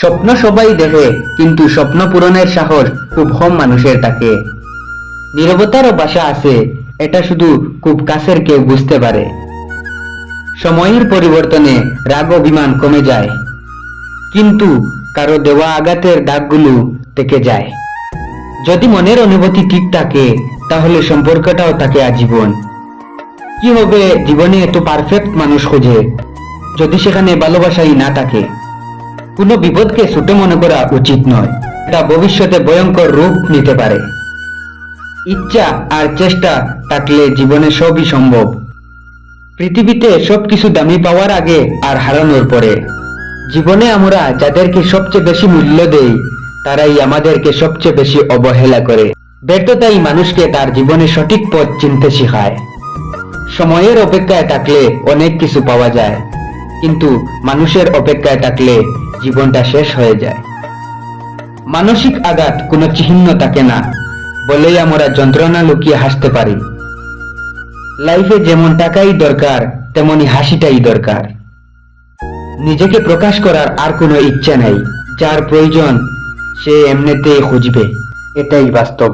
স্বপ্ন সবাই দেখে, কিন্তু স্বপ্ন পূরণের সাহস খুব কম মানুষের থাকে। নীরবতারও বাসা আছে, এটা শুধু খুব কাছের কেউ বুঝতে পারে। সময়ের পরিবর্তনে রাগ অভিমান কমে যায়, কিন্তু কারও দেওয়া আঘাতের দাগগুলো থেকে যায়। যদি মনের অনুভূতি ঠিক থাকে, তাহলে সম্পর্কটাও থাকে আজীবন। কি হবে, জীবনে এত পারফেক্ট মানুষ খোঁজে, যদি সেখানে ভালোবাসাই না থাকে। কোনো বিপদকে ছোট মনে করা উচিত নয়। এটা ভবিষ্যতে ভয়ঙ্কর রূপ নিতে পারে। ইচ্ছা আর চেষ্টা থাকলে জীবনে সবই সম্ভব। পৃথিবীতে সবকিছু দামি পাওয়ার আগে আর হারানোর পরে। জীবনে আমরা যাদেরকে সবচেয়ে বেশি মূল্য দেই, তারাই আমাদেরকে সবচেয়ে বেশি অবহেলা করে। ব্যর্থতাই মানুষকে তার জীবনে সঠিক পথ চিনতে শেখায়। সময়ের অপেক্ষায় থাকলে অনেক কিছু পাওয়া যায়, কিন্তু মানুষের অপেক্ষায় থাকলে জীবনটা শেষ হয়ে যায়। মানসিক আঘাত কোনো চিহ্ন থাকে না, বলেই আমরা যন্ত্রণা লুকিয়ে হাসতে পারি। লাইফে যেমন টাকাই দরকার, তেমনি হাসিটাই দরকার। নিজেকে প্রকাশ করার আর কোনো ইচ্ছা নাই, যার প্রয়োজন সে এমনিতেই খুঁজবে। এটাই বাস্তব।